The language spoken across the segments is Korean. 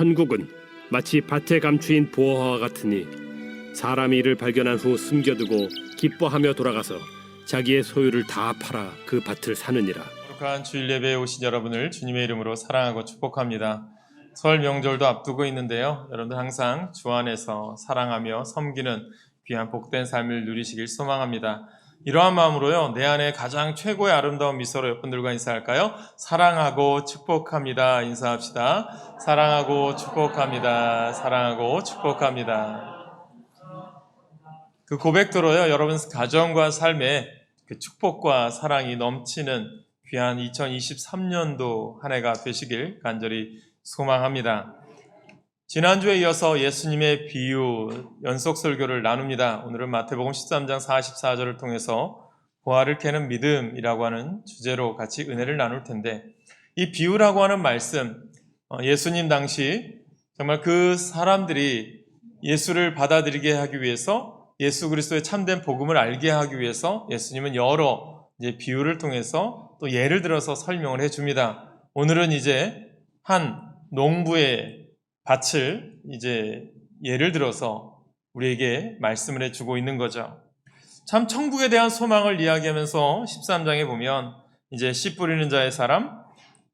천국은 마치 밭에 감추인 보화와 같으니 사람이 이를 발견한 후 숨겨두고 기뻐하며 돌아가서 자기의 소유를 다 팔아 그 밭을 사느니라. 거룩한 주일 예배에 오신 여러분을 주님의 이름으로 사랑하고 축복합니다. 설 명절도 앞두고 있는데요. 여러분들 항상 주 안에서 사랑하며 섬기는 귀한 복된 삶을 누리시길 소망합니다. 이러한 마음으로요. 내 안에 가장 최고의 아름다운 미소로 여러분들과 인사할까요? 사랑하고 축복합니다. 인사합시다. 사랑하고 축복합니다. 사랑하고 축복합니다. 그 고백대로요. 여러분 가정과 삶에 그 축복과 사랑이 넘치는 귀한 2023년도 한 해가 되시길 간절히 소망합니다. 지난주에 이어서 예수님의 비유 연속 설교를 나눕니다. 오늘은 마태복음 13장 44절을 통해서 보화를 캐는 믿음이라고 하는 주제로 같이 은혜를 나눌 텐데 이 비유라고 하는 말씀 어, 예수님 당시 정말 그 사람들이 예수를 받아들이게 하기 위해서 예수 그리스도의 참된 복음을 알게 하기 위해서 예수님은 여러 비유를 통해서 또 예를 들어서 설명을 해 줍니다. 오늘은 이제 한 농부의 밭을 이제 예를 들어서 우리에게 말씀을 해 주고 있는 거죠. 참 천국에 대한 소망을 이야기하면서 13장에 보면 이제 씨 뿌리는 자의 사람,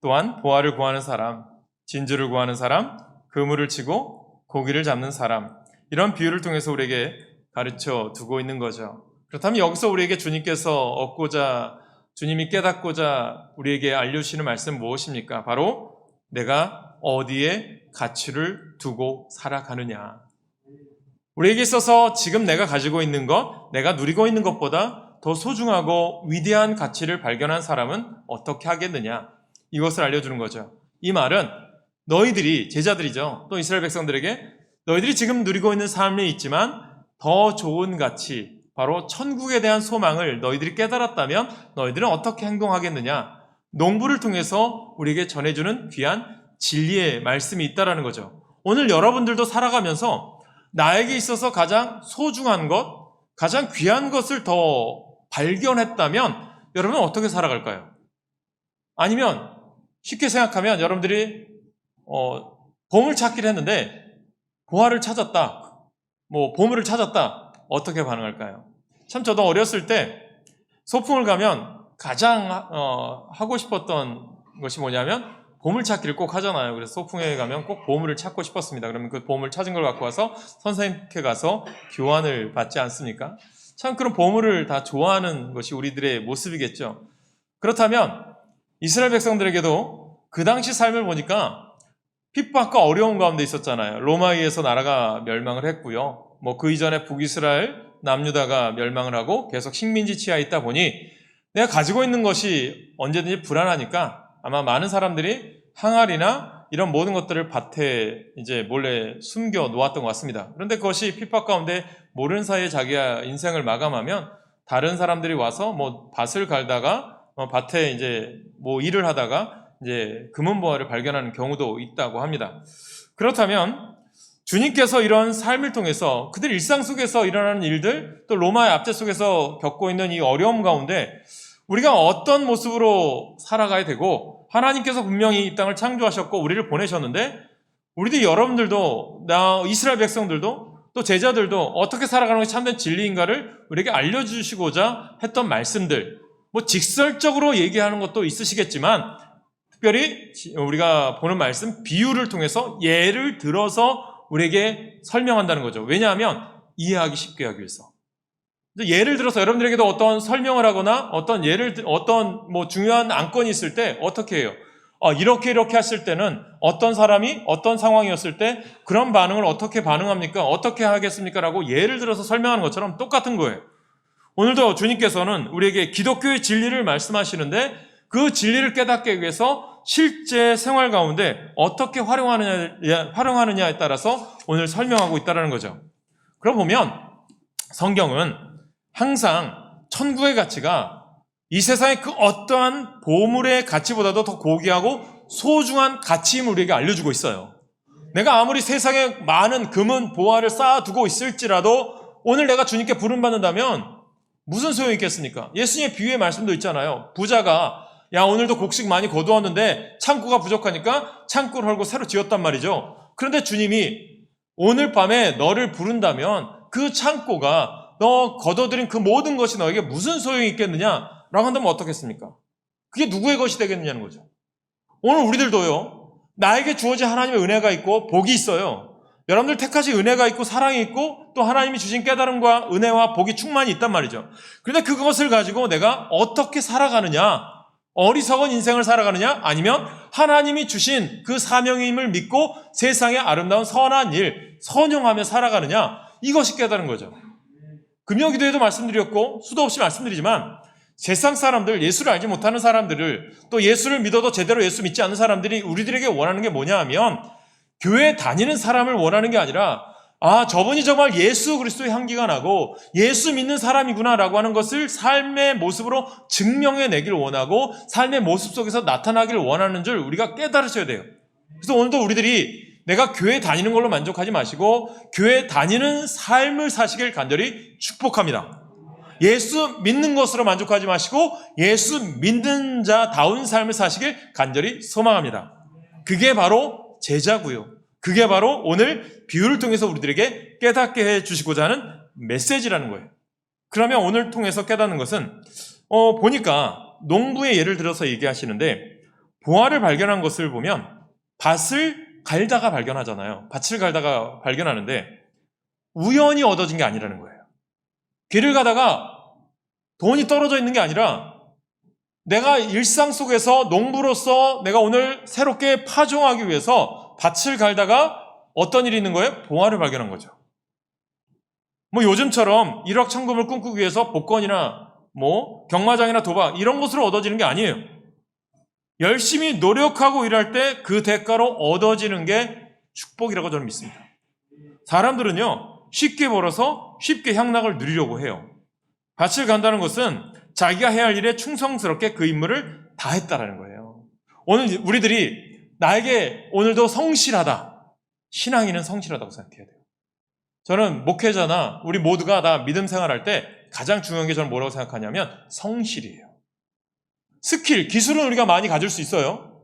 또한 보화를 구하는 사람, 진주를 구하는 사람, 그물을 치고 고기를 잡는 사람 이런 비유를 통해서 우리에게 가르쳐 두고 있는 거죠. 그렇다면 여기서 우리에게 주님께서 얻고자 주님이 깨닫고자 우리에게 알려주시는 말씀 무엇입니까? 바로 내가 어디에 가치를 두고 살아가느냐. 우리에게 있어서 지금 내가 가지고 있는 것, 내가 누리고 있는 것보다 더 소중하고 위대한 가치를 발견한 사람은 어떻게 하겠느냐. 이것을 알려주는 거죠. 이 말은 너희들이, 제자들이죠. 또 이스라엘 백성들에게 너희들이 지금 누리고 있는 삶이 있지만 더 좋은 가치, 바로 천국에 대한 소망을 너희들이 깨달았다면 너희들은 어떻게 행동하겠느냐? 농부를 통해서 우리에게 전해주는 귀한 진리의 말씀이 있다라는 거죠. 오늘 여러분들도 살아가면서 나에게 있어서 가장 소중한 것, 가장 귀한 것을 더 발견했다면 여러분은 어떻게 살아갈까요? 아니면 쉽게 생각하면 여러분들이 어, 보물 찾기를 했는데 보화를 찾았다. 뭐 보물을 찾았다. 어떻게 반응할까요? 참 저도 어렸을 때 소풍을 가면 가장 어, 하고 싶었던 것이 뭐냐면 보물찾기를 꼭 하잖아요. 그래서 소풍에 가면 꼭 보물을 찾고 싶었습니다. 그러면 그 보물 찾은 걸 갖고 와서 선생님께 가서 교환을 받지 않습니까? 참 그런 보물을 다 좋아하는 것이 우리들의 모습이겠죠. 그렇다면 이스라엘 백성들에게도 그 당시 삶을 보니까 핍박과 어려운 가운데 있었잖아요. 로마에 의해서 나라가 멸망을 했고요. 뭐 그 이전에 북이스라엘, 남유다가 멸망을 하고 계속 식민지 치하에 있다 보니 내가 가지고 있는 것이 언제든지 불안하니까 아마 많은 사람들이 항아리나 이런 모든 것들을 밭에 이제 몰래 숨겨 놓았던 것 같습니다. 그런데 그것이 핍박 가운데 모르는 사이에 자기가 인생을 마감하면 다른 사람들이 와서 뭐 밭을 갈다가 어, 밭에 이제 뭐 일을 하다가 이제 금은보화를 발견하는 경우도 있다고 합니다. 그렇다면 주님께서 이런 삶을 통해서 그들 일상 속에서 일어나는 일들 또 로마의 압제 속에서 겪고 있는 이 어려움 가운데 우리가 어떤 모습으로 살아가야 되고 하나님께서 분명히 이 땅을 창조하셨고 우리를 보내셨는데 우리도 여러분들도 나 이스라엘 백성들도 또 제자들도 어떻게 살아가는 것이 참된 진리인가를 우리에게 알려주시고자 했던 말씀들 뭐 직설적으로 얘기하는 것도 있으시겠지만 특별히 우리가 보는 말씀 비유를 통해서 예를 들어서 우리에게 설명한다는 거죠. 왜냐하면 이해하기 쉽게 하기 위해서. 예를 들어서 여러분들에게도 어떤 설명을 하거나 어떤 예를 들- 어떤 뭐 중요한 안건이 있을 때 어떻게 해요? 어, 이렇게 이렇게 했을 때는 어떤 사람이 어떤 상황이었을 때 그런 반응을 어떻게 반응합니까? 어떻게 하겠습니까? 라고 예를 들어서 설명하는 것처럼 똑같은 거예요. 오늘도 주님께서는 우리에게 기독교의 진리를 말씀하시는데 그 진리를 깨닫기 위해서 실제 생활 가운데 어떻게 활용하느냐, 활용하느냐에 따라서 오늘 설명하고 있다는 거죠. 그럼 보면 성경은 항상 천국의 가치가 이 세상의 그 어떠한 보물의 가치보다도 더 고귀하고 소중한 가치임을 우리에게 알려주고 있어요. 내가 아무리 세상에 많은 금은 보화를 쌓아두고 있을지라도 오늘 내가 주님께 부름받는다면 무슨 소용이 있겠습니까? 예수님의 비유의 말씀도 있잖아요. 부자가 야 오늘도 곡식 많이 거두었는데 창고가 부족하니까 창고를 헐고 새로 지었단 말이죠. 그런데 주님이 오늘 밤에 너를 부른다면 그 창고가 너 거둬들인 그 모든 것이 너에게 무슨 소용이 있겠느냐? 라고 한다면 어떻겠습니까? 그게 누구의 것이 되겠느냐는 거죠. 오늘 우리들도요, 나에게 주어진 하나님의 은혜가 있고 복이 있어요. 여러분들 택하신 은혜가 있고 사랑이 있고 또 하나님이 주신 깨달음과 은혜와 복이 충만히 있단 말이죠. 그런데 그것을 가지고 내가 어떻게 살아가느냐? 어리석은 인생을 살아가느냐? 아니면 하나님이 주신 그 사명임을 믿고 세상의 아름다운 선한 일, 선용하며 살아가느냐? 이것이 깨달은 거죠. 금요 기도에도 말씀드렸고 수도 없이 말씀드리지만 세상 사람들, 예수를 알지 못하는 사람들을 또 예수를 믿어도 제대로 예수 믿지 않는 사람들이 우리들에게 원하는 게 뭐냐 하면 교회 다니는 사람을 원하는 게 아니라 아, 저분이 정말 예수 그리스도의 향기가 나고 예수 믿는 사람이구나라고 하는 것을 삶의 모습으로 증명해 내길 원하고 삶의 모습 속에서 나타나길 원하는 줄 우리가 깨달으셔야 돼요. 그래서 오늘도 우리들이 내가 교회 다니는 걸로 만족하지 마시고 교회 다니는 삶을 사시길 간절히 축복합니다. 예수 믿는 것으로 만족하지 마시고 예수 믿는 자다운 삶을 사시길 간절히 소망합니다. 그게 바로 제자고요. 그게 바로 오늘 비유를 통해서 우리들에게 깨닫게 해 주시고자 하는 메시지라는 거예요. 그러면 오늘 통해서 깨닫는 것은 어, 보니까 농부의 예를 들어서 얘기하시는데 보화를 발견한 것을 보면 밭을 갈다가 발견하잖아요. 밭을 갈다가 발견하는데 우연히 얻어진 게 아니라는 거예요. 길을 가다가 돈이 떨어져 있는 게 아니라 내가 일상 속에서 농부로서 내가 오늘 새롭게 파종하기 위해서 밭을 갈다가 어떤 일이 있는 거예요? 봉화를 발견한 거죠. 뭐 요즘처럼 일확천금을 꿈꾸기 위해서 복권이나 뭐 경마장이나 도박 이런 것으로 얻어지는 게 아니에요. 열심히 노력하고 일할 때 그 대가로 얻어지는 게 축복이라고 저는 믿습니다. 사람들은요, 쉽게 벌어서 쉽게 향락을 누리려고 해요. 밭을 간다는 것은 자기가 해야 할 일에 충성스럽게 그 임무를 다 했다라는 거예요. 오늘 우리들이 나에게 오늘도 성실하다. 신앙인은 성실하다고 생각해야 돼요. 저는 목회자나 우리 모두가 다 믿음 생활할 때 가장 중요한 게 저는 뭐라고 생각하냐면 성실이에요. 스킬, 기술은 우리가 많이 가질 수 있어요.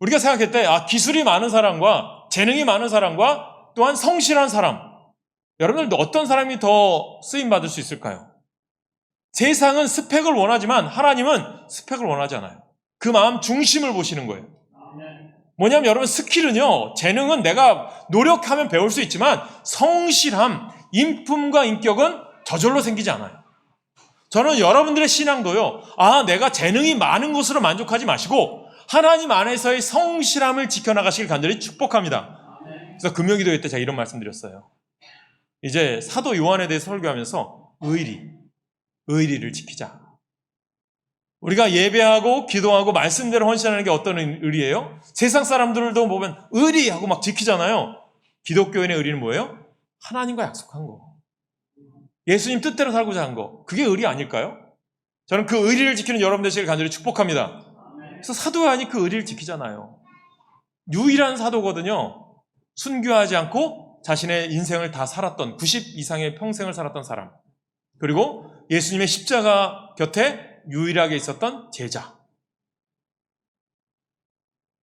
우리가 생각할 때, 아, 기술이 많은 사람과 재능이 많은 사람과 또한 성실한 사람. 여러분들 어떤 사람이 더 쓰임 받을 수 있을까요? 세상은 스펙을 원하지만 하나님은 스펙을 원하지 않아요. 그 마음 중심을 보시는 거예요. 뭐냐면 여러분 스킬은요, 재능은 내가 노력하면 배울 수 있지만 성실함, 인품과 인격은 저절로 생기지 않아요. 저는 여러분들의 신앙도요, 아, 내가 재능이 많은 것으로 만족하지 마시고 하나님 안에서의 성실함을 지켜나가시길 간절히 축복합니다. 그래서 금요기도회 때 제가 이런 말씀 드렸어요. 이제 사도 요한에 대해 설교하면서 의리, 의리를 지키자. 우리가 예배하고 기도하고 말씀대로 헌신하는 게 어떤 의리예요? 세상 사람들도 보면 의리하고 막 지키잖아요. 기독교인의 의리는 뭐예요? 하나님과 약속한 거. 예수님 뜻대로 살고자 한 거. 그게 의리 아닐까요? 저는 그 의리를 지키는 여러분 되시길 간절히 축복합니다. 그래서 사도 요한이 그 의리를 지키잖아요. 유일한 사도거든요. 순교하지 않고 자신의 인생을 다 살았던 90 이상의 평생을 살았던 사람. 그리고 예수님의 십자가 곁에 유일하게 있었던 제자.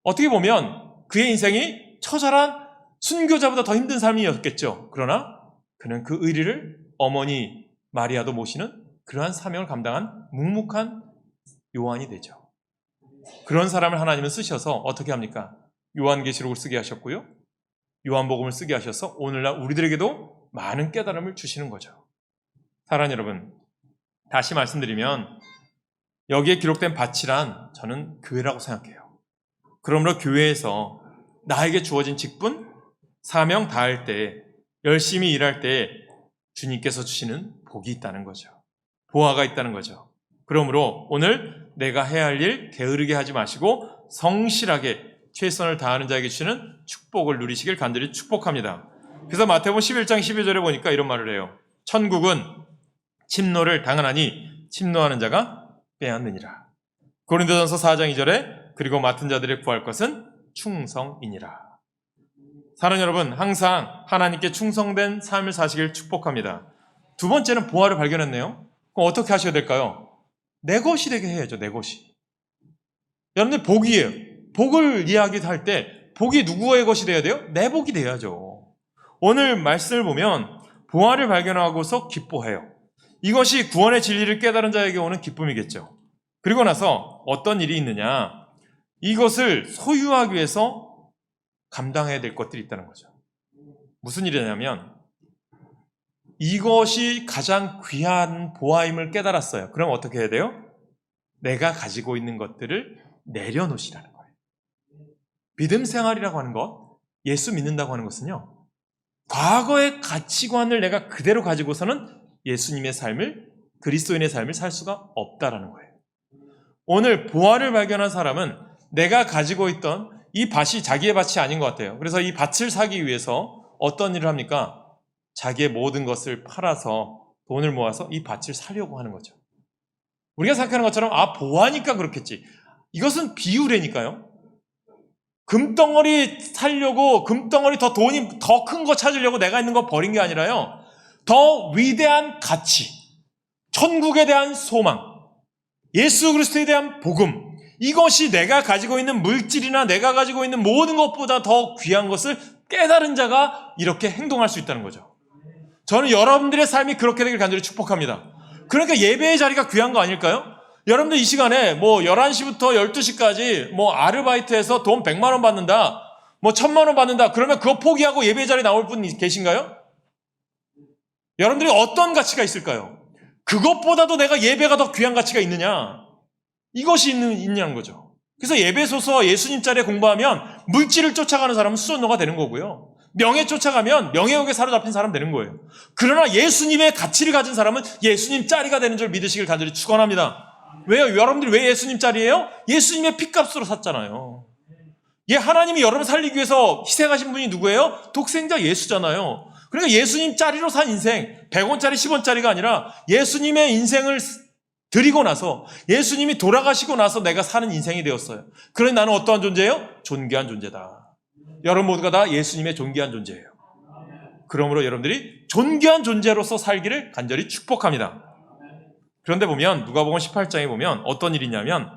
어떻게 보면 그의 인생이 처절한 순교자보다 더 힘든 삶이었겠죠. 그러나 그는 그 의리를 어머니 마리아도 모시는 그러한 사명을 감당한 묵묵한 요한이 되죠. 그런 사람을 하나님은 쓰셔서 어떻게 합니까? 요한계시록을 쓰게 하셨고요. 요한복음을 쓰게 하셔서 오늘날 우리들에게도 많은 깨달음을 주시는 거죠. 사랑하는 여러분, 다시 말씀드리면 여기에 기록된 밭이란 저는 교회라고 생각해요. 그러므로 교회에서 나에게 주어진 직분, 사명 다할 때, 열심히 일할 때 주님께서 주시는 복이 있다는 거죠. 보화가 있다는 거죠. 그러므로 오늘 내가 해야 할 일 게으르게 하지 마시고 성실하게 최선을 다하는 자에게 주시는 축복을 누리시길 간절히 축복합니다. 그래서 마태복음 11장 12절에 보니까 이런 말을 해요. 천국은 침노를 당하나니 침노하는 자가 빼앗느니라. 고린도전서 4장 2절에 그리고 맡은 자들의 구할 것은 충성이니라. 사랑 여러분, 항상 하나님께 충성된 삶을 사시길 축복합니다. 두 번째는 보화를 발견했네요. 그럼 어떻게 하셔야 될까요? 내 것이 되게 해야죠, 내 것이. 여러분들 복이에요. 복을 이야기할 때 복이 누구의 것이 돼야 돼요? 내 복이 돼야죠. 오늘 말씀을 보면 보화를 발견하고서 기뻐해요. 이것이 구원의 진리를 깨달은 자에게 오는 기쁨이겠죠. 그리고 나서 어떤 일이 있느냐? 이것을 소유하기 위해서 감당해야 될 것들이 있다는 거죠. 무슨 일이냐면 이것이 가장 귀한 보화임을 깨달았어요. 그럼 어떻게 해야 돼요? 내가 가지고 있는 것들을 내려놓으시라는 거예요. 믿음 생활이라고 하는 것, 예수 믿는다고 하는 것은요, 과거의 가치관을 내가 그대로 가지고서는 예수님의 삶을, 그리스도인의 삶을 살 수가 없다라는 거예요. 오늘 보화를 발견한 사람은 내가 가지고 있던 이 밭이 자기의 밭이 아닌 것 같아요. 그래서 이 밭을 사기 위해서 어떤 일을 합니까? 자기의 모든 것을 팔아서 돈을 모아서 이 밭을 사려고 하는 거죠. 우리가 생각하는 것처럼 아 보아니까 그렇겠지. 이것은 비유래니까요. 금덩어리 살려고 금덩어리 더 돈이 더 큰 거 찾으려고 내가 있는 거 버린 게 아니라요. 더 위대한 가치, 천국에 대한 소망, 예수 그리스도에 대한 복음, 이것이 내가 가지고 있는 물질이나 내가 가지고 있는 모든 것보다 더 귀한 것을 깨달은 자가 이렇게 행동할 수 있다는 거죠. 저는 여러분들의 삶이 그렇게 되길 간절히 축복합니다. 그러니까 예배의 자리가 귀한 거 아닐까요? 여러분들 이 시간에 뭐 11시부터 12시까지 뭐 아르바이트해서 돈 100만 원 받는다. 뭐 1000만 원 받는다. 그러면 그거 포기하고 예배의 자리에 나올 분 계신가요? 여러분들이 어떤 가치가 있을까요? 그것보다도 내가 예배가 더 귀한 가치가 있느냐? 이것이 있는, 있냐는 거죠. 그래서 예배소서 예수님 자리에 공부하면 물질을 쫓아가는 사람은 수선노가 되는 거고요. 명예 쫓아가면 명예욕에 사로잡힌 사람 되는 거예요. 그러나 예수님의 가치를 가진 사람은 예수님 짜리가 되는 줄 믿으시길 간절히 축원합니다. 왜요? 여러분들이 왜 예수님 짜리예요? 예수님의 피값으로 샀잖아요. 예, 하나님이 여러분 살리기 위해서 희생하신 분이 누구예요? 독생자 예수잖아요. 그러니까 예수님 짜리로 산 인생, 100원짜리, 10원짜리가 아니라 예수님의 인생을 드리고 나서 예수님이 돌아가시고 나서 내가 사는 인생이 되었어요. 그러니 나는 어떠한 존재예요? 존귀한 존재다. 여러분 모두가 다 예수님의 존귀한 존재예요. 그러므로 여러분들이 존귀한 존재로서 살기를 간절히 축복합니다. 그런데 보면 누가복음 18장에 보면 어떤 일이 냐면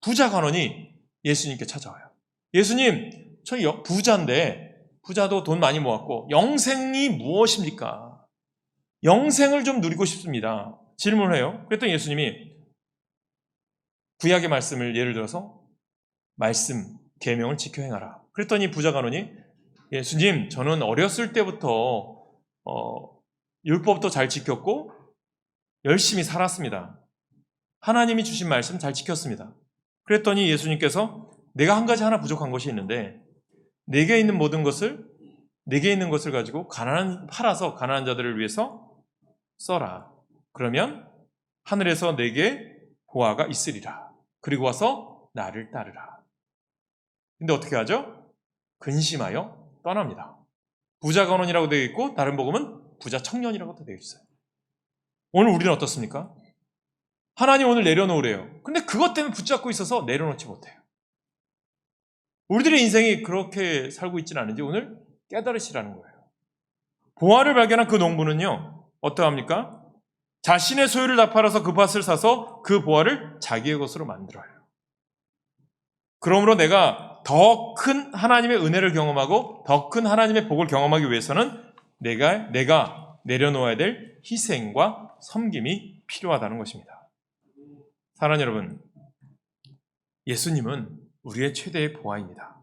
부자 관원이 예수님께 찾아와요. 예수님, 저 여- 부자인데 부자도 돈 많이 모았고 영생이 무엇입니까? 영생을 좀 누리고 싶습니다. 질문을 해요. 그랬더니 예수님이 구약의 말씀을 예를 들어서 말씀, 계명을 지켜 행하라. 그랬더니 부자 간원이 예수님, 저는 어렸을 때부터 어, 율법도 잘 지켰고 열심히 살았습니다. 하나님이 주신 말씀 잘 지켰습니다. 그랬더니 예수님께서 내가 한 가지 하나 부족한 것이 있는데 내게 있는 모든 것을 내게 있는 것을 가지고 가난한 팔아서 가난한 자들을 위해서 써라. 그러면 하늘에서 내게 보아가 있으리라. 그리고 와서 나를 따르라. 근데 어떻게 하죠? 근심하여 떠납니다. 부자 간원이라고 되어 있고 다른 복음은 부자 청년이라고 되어 있어요. 오늘 우리는 어떻습니까? 하나님 오늘 내려놓으래요. 근데 그것 때문에 붙잡고 있어서 내려놓지 못해요. 우리들의 인생이 그렇게 살고 있지는 않은지 오늘 깨달으시라는 거예요. 보화를 발견한 그 농부는요, 어떠합니까? 자신의 소유를 다 팔아서 그 밭을 사서 그 보화를 자기의 것으로 만들어요. 그러므로 내가 더 큰 하나님의 은혜를 경험하고 더 큰 하나님의 복을 경험하기 위해서는 내가, 내가 내려놓아야 될 희생과 섬김이 필요하다는 것입니다. 사랑하는 여러분, 예수님은 우리의 최대의 보화입니다.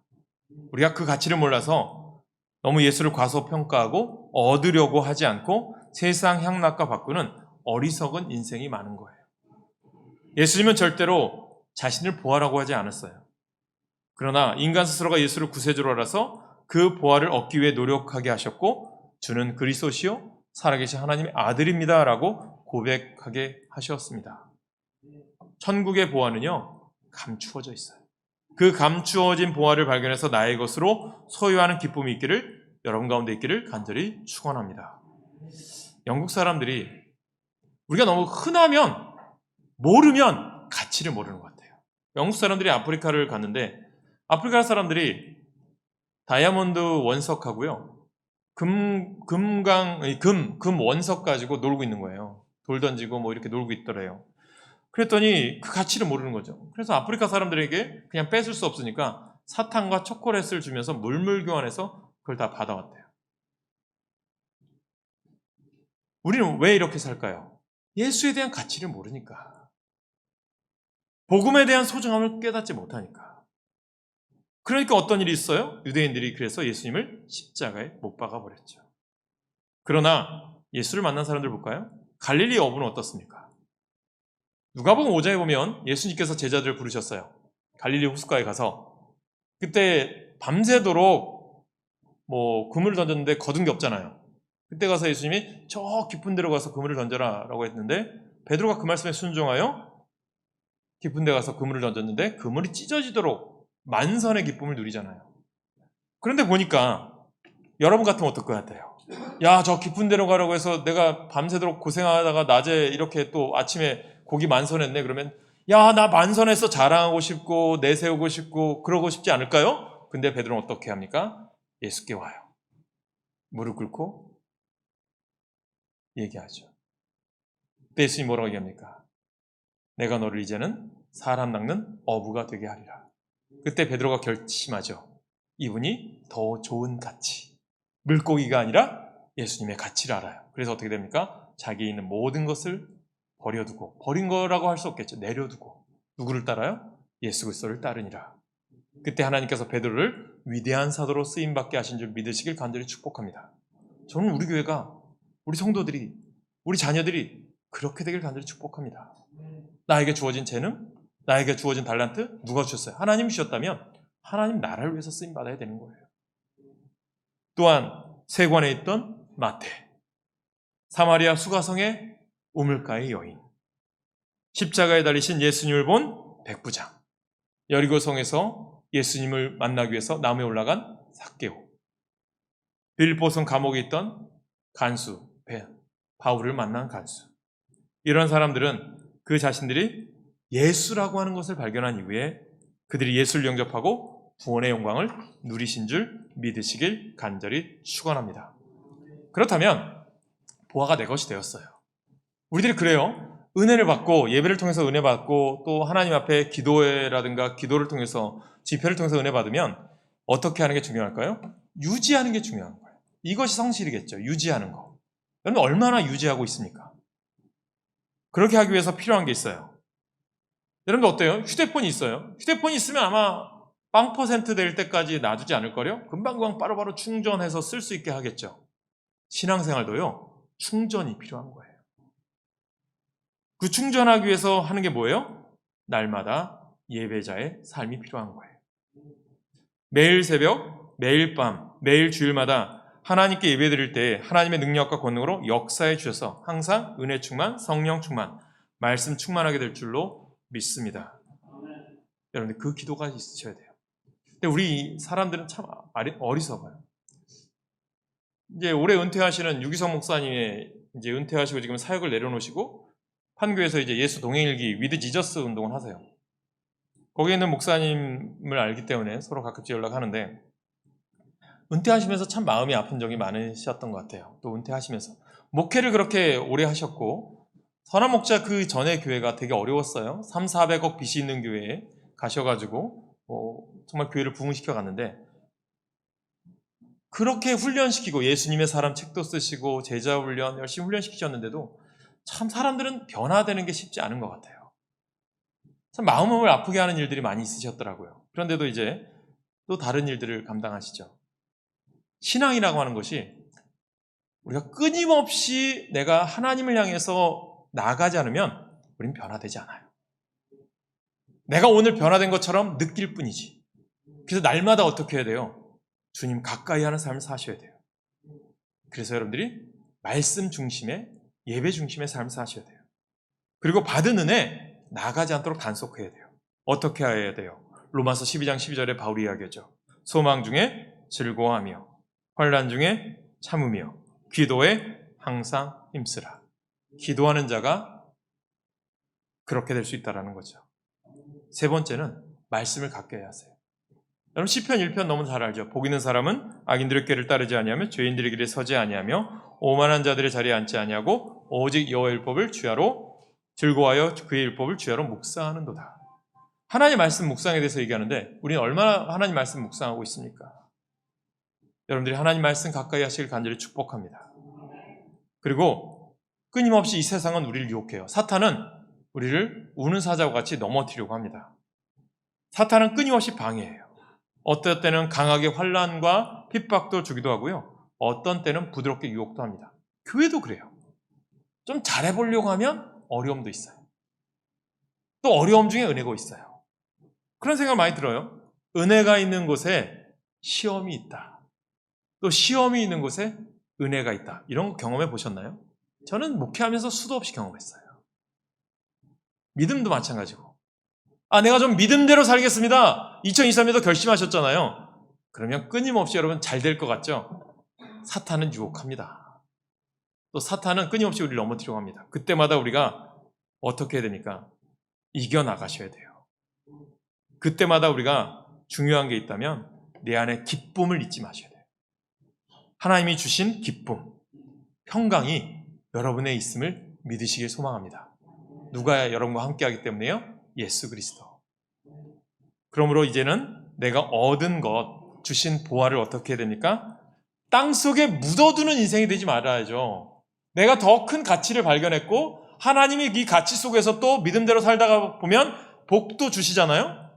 우리가 그 가치를 몰라서 너무 예수를 과소평가하고 얻으려고 하지 않고 세상 향락과 바꾸는 어리석은 인생이 많은 거예요. 예수님은 절대로 자신을 보아라고 하지 않았어요. 그러나 인간 스스로가 예수를 구세주로 알아서 그 보아를 얻기 위해 노력하게 하셨고 주는 그리스도시요 살아계신 하나님의 아들입니다라고 고백하게 하셨습니다. 천국의 보아는요 감추어져 있어요. 그 감추어진 보아를 발견해서 나의 것으로 소유하는 기쁨이 있기를 여러분 가운데 있기를 간절히 축원합니다. 영국 사람들이 우리가 너무 흔하면 모르면 가치를 모르는 것 같아요. 영국 사람들이 아프리카를 갔는데 아프리카 사람들이 다이아몬드 원석하고요. 금, 금강, 금, 금 원석 가지고 놀고 있는 거예요. 돌 던지고 뭐 이렇게 놀고 있더래요. 그랬더니 그 가치를 모르는 거죠. 그래서 아프리카 사람들에게 그냥 뺏을 수 없으니까 사탕과 초콜릿을 주면서 물물 교환해서 그걸 다 받아왔대요. 우리는 왜 이렇게 살까요? 예수에 대한 가치를 모르니까. 복음에 대한 소중함을 깨닫지 못하니까. 그러니까 어떤 일이 있어요? 유대인들이 그래서 예수님을 십자가에 못 박아 버렸죠. 그러나 예수를 만난 사람들 볼까요? 갈릴리 어부는 어떻습니까? 누가복음 5장에 보면 예수님께서 제자들을 부르셨어요. 갈릴리 호숫가에 가서 그때 밤새도록 뭐 그물을 던졌는데 거둔 게 없잖아요. 그때 가서 예수님이 저 깊은 데로 가서 그물을 던져라라고 했는데 베드로가 그 말씀에 순종하여 깊은 데 가서 그물을 던졌는데 그물이 찢어지도록 만선의 기쁨을 누리잖아요. 그런데 보니까 여러분 같으면 어떨 것 같아요? 야, 저 깊은 데로 가라고 해서 내가 밤새도록 고생하다가 낮에 이렇게 또 아침에 고기 만선했네. 그러면 야, 나 만선해서 자랑하고 싶고 내세우고 싶고 그러고 싶지 않을까요? 근데 베드로는 어떻게 합니까? 예수께 와요. 무릎 꿇고 얘기하죠. 그때 예수님 뭐라고 얘기합니까? 내가 너를 이제는 사람 낚는 어부가 되게 하리라. 그때 베드로가 결심하죠. 이분이 더 좋은 가치. 물고기가 아니라 예수님의 가치를 알아요. 그래서 어떻게 됩니까? 자기 있는 모든 것을 버려두고 버린 거라고 할 수 없겠죠. 내려두고 누구를 따라요? 예수 그리스도를 따르니라. 그때 하나님께서 베드로를 위대한 사도로 쓰임 받게 하신 줄 믿으시길 간절히 축복합니다. 저는 우리 교회가 우리 성도들이 우리 자녀들이 그렇게 되길 간절히 축복합니다. 나에게 주어진 재능, 나에게 주어진 달란트 누가 주셨어요? 하나님이 주셨다면 하나님 나라를 위해서 쓰임 받아야 되는 거예요. 또한 세관에 있던 마태, 사마리아 수가성의 우물가의 여인, 십자가에 달리신 예수님을 본 백부장, 여리고성에서 예수님을 만나기 위해서 나무에 올라간 삭개오, 빌보성 감옥에 있던 간수 배, 바울을 만난 간수. 이런 사람들은 그 자신들이 예수라고 하는 것을 발견한 이후에 그들이 예수를 영접하고 구원의 영광을 누리신 줄 믿으시길 간절히 축원합니다. 그렇다면 보아가 내 것이 되었어요. 우리들이 그래요. 은혜를 받고 예배를 통해서 은혜 받고 또 하나님 앞에 기도회라든가 기도를 통해서 집회를 통해서 은혜 받으면 어떻게 하는 게 중요할까요? 유지하는 게 중요한 거예요. 이것이 성실이겠죠. 유지하는 거. 여러분 얼마나 유지하고 있습니까? 그렇게 하기 위해서 필요한 게 있어요. 여러분 어때요? 휴대폰이 있어요. 휴대폰이 있으면 아마 빵 퍼센트 될 때까지 놔두지 않을 거요. 금방금방 바로바로 충전해서 쓸 수 있게 하겠죠. 신앙생활도요. 충전이 필요한 거예요. 그 충전하기 위해서 하는 게 뭐예요? 날마다 예배자의 삶이 필요한 거예요. 매일 새벽, 매일 밤, 매일 주일마다 하나님께 예배 드릴 때 하나님의 능력과 권능으로 역사해 주셔서 항상 은혜 충만, 성령 충만, 말씀 충만하게 될 줄로 믿습니다. 여러분들 그 기도가 있으셔야 돼요. 근데 우리 사람들은 참 어리석어요. 이제 올해 은퇴하시는 유기성 목사님의 이제 은퇴하시고 지금 사역을 내려놓으시고 판교에서 이제 예수 동행일기 위드 지저스 운동을 하세요. 거기에 있는 목사님을 알기 때문에 서로 가끔씩 연락하는데 은퇴하시면서 참 마음이 아픈 적이 많으셨던 것 같아요. 또 은퇴하시면서 목회를 그렇게 오래 하셨고 선한 목자 그 전에 교회가 되게 어려웠어요. 3, 400억 빚이 있는 교회에 가셔가지고 어, 정말 교회를 부흥시켜 갔는데 그렇게 훈련시키고 예수님의 사람 책도 쓰시고 제자 훈련 열심히 훈련시키셨는데도 참 사람들은 변화되는 게 쉽지 않은 것 같아요. 참 마음을 아프게 하는 일들이 많이 있으셨더라고요. 그런데도 이제 또 다른 일들을 감당하시죠. 신앙이라고 하는 것이 우리가 끊임없이 내가 하나님을 향해서 나아가지 않으면 우리는 변화되지 않아요. 내가 오늘 변화된 것처럼 느낄 뿐이지. 그래서 날마다 어떻게 해야 돼요? 주님 가까이 하는 삶을 사셔야 돼요. 그래서 여러분들이 말씀 중심의 예배 중심의 삶을 사셔야 돼요. 그리고 받은 은혜 나가지 않도록 단속해야 돼요. 어떻게 해야 돼요? 로마서 12장 12절에 바울이 이야기하죠. 소망 중에 즐거워하며 환란 중에 참으며 기도에 항상 힘쓰라. 기도하는 자가 그렇게 될 수 있다라는 거죠. 세 번째는 말씀을 갖게 해야 하세요. 여러분 시편 1편 너무 잘 알죠. 복 있는 사람은 악인들의 길을 따르지 아니하며 죄인들의 길에 서지 아니하며 오만한 자들의 자리에 앉지 아니하고 오직 여호와의 율법을 주야로 즐거워하여 그의 율법을 주야로 묵상하는도다. 하나님 말씀 묵상에 대해서 얘기하는데 우리는 얼마나 하나님 말씀 묵상하고 있습니까? 여러분들이 하나님 말씀 가까이 하시길 간절히 축복합니다. 그리고 끊임없이 이 세상은 우리를 유혹해요. 사탄은 우리를 우는 사자와 같이 넘어뜨리려고 합니다. 사탄은 끊임없이 방해해요. 어떨 때는 강하게 환란과 핍박도 주기도 하고요. 어떤 때는 부드럽게 유혹도 합니다. 교회도 그래요. 좀 잘해보려고 하면 어려움도 있어요. 또 어려움 중에 은혜가 있어요. 그런 생각 많이 들어요. 은혜가 있는 곳에 시험이 있다. 또 시험이 있는 곳에 은혜가 있다. 이런 거 경험해 보셨나요? 저는 목회하면서 수도 없이 경험했어요. 믿음도 마찬가지고. 아, 내가 좀 믿음대로 살겠습니다. 2023년도 결심하셨잖아요. 그러면 끊임없이 여러분 잘 될 것 같죠? 사탄은 유혹합니다. 또 사탄은 끊임없이 우리를 넘어뜨려고 합니다. 그때마다 우리가 어떻게 해야 되니까? 이겨나가셔야 돼요. 그때마다 우리가 중요한 게 있다면 내 안에 기쁨을 잊지 마셔야 돼요. 하나님이 주신 기쁨, 평강이 여러분의 있음을 믿으시길 소망합니다. 누가 여러분과 함께하기 때문에요? 예수 그리스도. 그러므로 이제는 내가 얻은 것, 주신 보화를 어떻게 해야 됩니까? 땅 속에 묻어두는 인생이 되지 말아야죠. 내가 더 큰 가치를 발견했고 하나님이 이 가치 속에서 또 믿음대로 살다가 보면 복도 주시잖아요.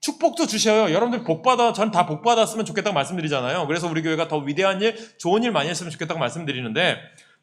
축복도 주셔요. 여러분들 복 받아, 전 다 복 받았으면 좋겠다고 말씀드리잖아요. 그래서 우리 교회가 더 위대한 일, 좋은 일 많이 했으면 좋겠다고 말씀드리는데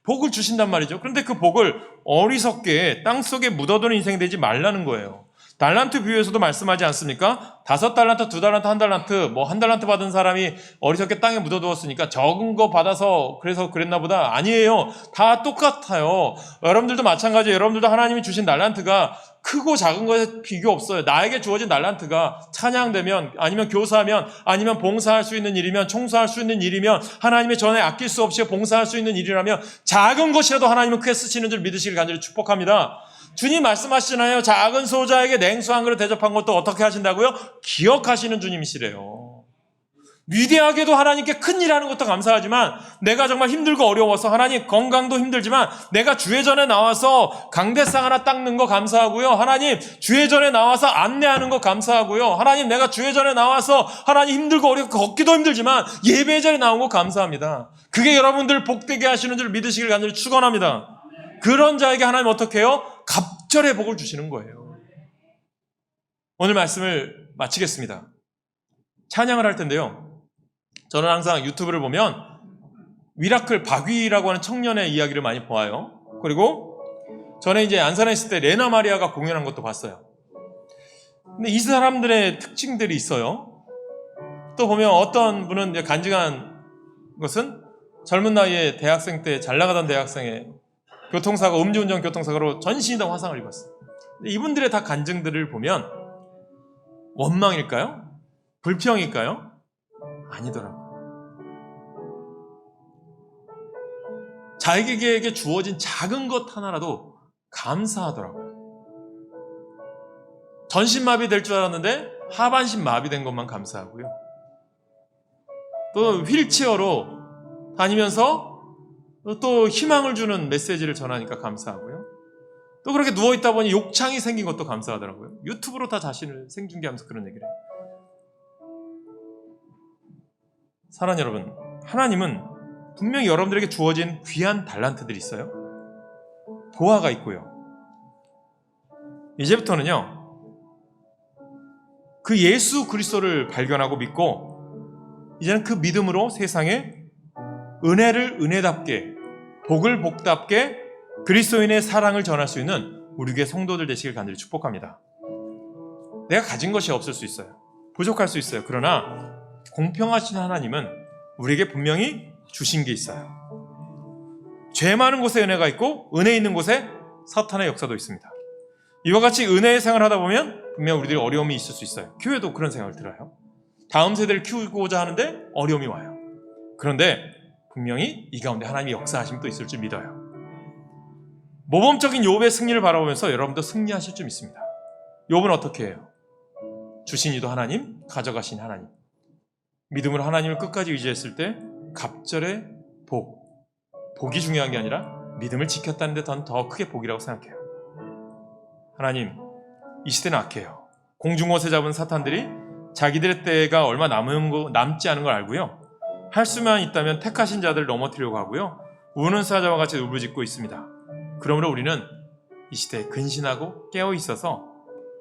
복을 주신단 말이죠. 그런데 그 복을 어리석게 땅 속에 묻어두는 인생이 되지 말라는 거예요. 달란트 비유에서도 말씀하지 않습니까? 다섯 달란트, 두 달란트, 한 달란트, 뭐 한 달란트 받은 사람이 어리석게 땅에 묻어두었으니까 적은 거 받아서 그래서 그랬나 보다. 아니에요. 다 똑같아요. 여러분들도 마찬가지예요. 여러분들도 하나님이 주신 달란트가 크고 작은 것에 비교 없어요. 나에게 주어진 달란트가 찬양되면 아니면 교사하면 아니면 봉사할 수 있는 일이면 청소할 수 있는 일이면 하나님의 전에 아낄 수 없이 봉사할 수 있는 일이라면 작은 것이라도 하나님은 크게 쓰시는 줄 믿으시길 간절히 축복합니다. 주님 말씀하시잖아요. 작은 소자에게 냉수 한 그릇 대접한 것도 어떻게 하신다고요? 기억하시는 주님이시래요. 위대하게도 하나님께 큰 일 하는 것도 감사하지만 내가 정말 힘들고 어려워서 하나님 건강도 힘들지만 내가 주회 전에 나와서 강대상 하나 닦는 거 감사하고요. 하나님 주회 전에 나와서 안내하는 거 감사하고요. 하나님 내가 주회 전에 나와서 하나님 힘들고 어렵고 걷기도 힘들지만 예배 전에 나온 거 감사합니다. 그게 여러분들 복되게 하시는 줄 믿으시길 간절히 축원합니다. 그런 자에게 하나님 어떻게 해요? 갑절의 복을 주시는 거예요. 오늘 말씀을 마치겠습니다. 찬양을 할 텐데요. 저는 항상 유튜브를 보면 미라클 박위라고 하는 청년의 이야기를 많이 보아요. 그리고 전에 이제 안산에 있을 때 레나 마리아가 공연한 것도 봤어요. 근데 이 사람들의 특징들이 있어요. 또 보면 어떤 분은 간증한 것은 젊은 나이에 대학생 때 잘 나가던 대학생의 교통사고, 음주운전 교통사고로 전신이 다 화상을 입었어요. 이분들의 다 간증들을 보면 원망일까요? 불평일까요? 아니더라고요. 자기에게 주어진 작은 것 하나라도 감사하더라고요. 전신마비 될 줄 알았는데 하반신 마비된 것만 감사하고요. 또 휠체어로 다니면서 또 희망을 주는 메시지를 전하니까 감사하고요. 또 그렇게 누워 있다 보니 욕창이 생긴 것도 감사하더라고요. 유튜브로 다 자신을 생중계하면서 그런 얘기를 해요. 사랑 여러분, 하나님은 분명히 여러분들에게 주어진 귀한 달란트들이 있어요. 보화가 있고요. 이제부터는요, 그 예수 그리스도를 발견하고 믿고, 이제는 그 믿음으로 세상에 은혜를 은혜답게, 복을 복답게, 그리스도인의 사랑을 전할 수 있는 우리 교회 성도들 되시길 간절히 축복합니다. 내가 가진 것이 없을 수 있어요. 부족할 수 있어요. 그러나 공평하신 하나님은 우리에게 분명히 주신 게 있어요. 죄 많은 곳에 은혜가 있고 은혜 있는 곳에 사탄의 역사도 있습니다. 이와 같이 은혜의 생활을 하다 보면 분명 우리들이 어려움이 있을 수 있어요. 교회도 그런 생각을 들어요. 다음 세대를 키우고자 하는데 어려움이 와요. 그런데 분명히 이 가운데 하나님의 역사하심이 또 있을 줄 믿어요. 모범적인 욥의 승리를 바라보면서 여러분도 승리하실 줄 믿습니다. 욥은 어떻게 해요? 주신 이도 하나님, 가져가신 하나님. 믿음으로 하나님을 끝까지 의지했을 때 갑절의 복. 복이 중요한 게 아니라 믿음을 지켰다는 데 더 크게 복이라고 생각해요. 하나님, 이 시대는 악해요. 공중옷에 잡은 사탄들이 자기들의 때가 얼마 남은 거, 남지 않은 걸 알고요. 할 수만 있다면 택하신 자들을 넘어뜨리려고 하고요. 우는 사자와 같이 울부짖고 있습니다. 그러므로 우리는 이 시대에 근신하고 깨어 있어서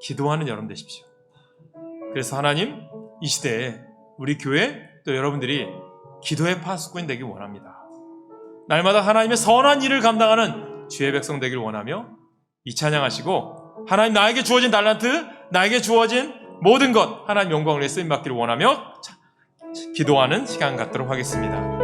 기도하는 여러분 되십시오. 그래서 하나님 이 시대에 우리 교회 또 여러분들이 기도의 파수꾼 되길 원합니다. 날마다 하나님의 선한 일을 감당하는 주의 백성 되길 원하며 이 찬양하시고 하나님 나에게 주어진 달란트, 나에게 주어진 모든 것 하나님 영광을 위해 쓰임 받기를 원하며 자, 기도하는 시간 갖도록 하겠습니다.